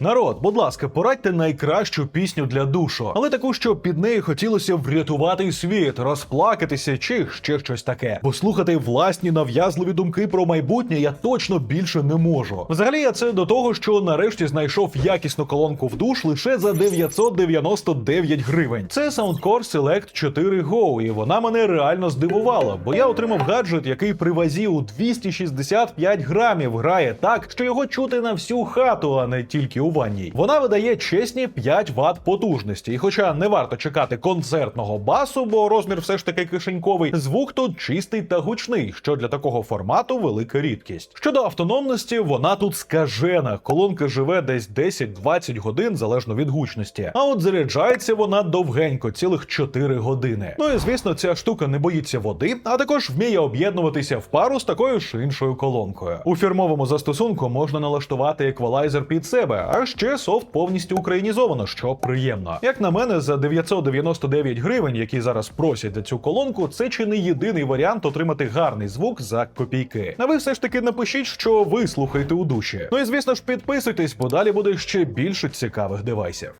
Народ, будь ласка, порадьте найкращу пісню для душу, але таку, що під нею хотілося врятувати світ, розплакатися чи ще щось таке. Послухати власні нав'язливі думки про майбутнє я точно більше не можу. Взагалі, я це до того, що нарешті знайшов якісну колонку в душ лише за 999 гривень. Це Soundcore Select 4 Go, і вона мене реально здивувала, бо я отримав гаджет, який при вазі у 265 грамів грає так, що його чути на всю хату, а не тільки у ванній. Вона видає чесні 5 Вт потужності. І хоча не варто чекати концертного басу, бо розмір все ж таки кишеньковий, звук тут чистий та гучний, що для такого формату велика рідкість. Щодо автономності, вона тут скажена. Колонка живе десь 10-20 годин залежно від гучності. А от заряджається вона довгенько, цілих 4 години. Ну і звісно, ця штука не боїться води, а також вміє об'єднуватися в пару з такою ж іншою колонкою. У фірмовому застосунку можна налаштувати еквалайзер під себе, а ще софт повністю українізовано, що приємно. Як на мене, за 999 гривень, які зараз просять за цю колонку, це чи не єдиний варіант отримати гарний звук за копійки. А ви все ж таки напишіть, що ви слухаєте у душі. Ну і звісно ж, підписуйтесь, бо далі буде ще більше цікавих девайсів.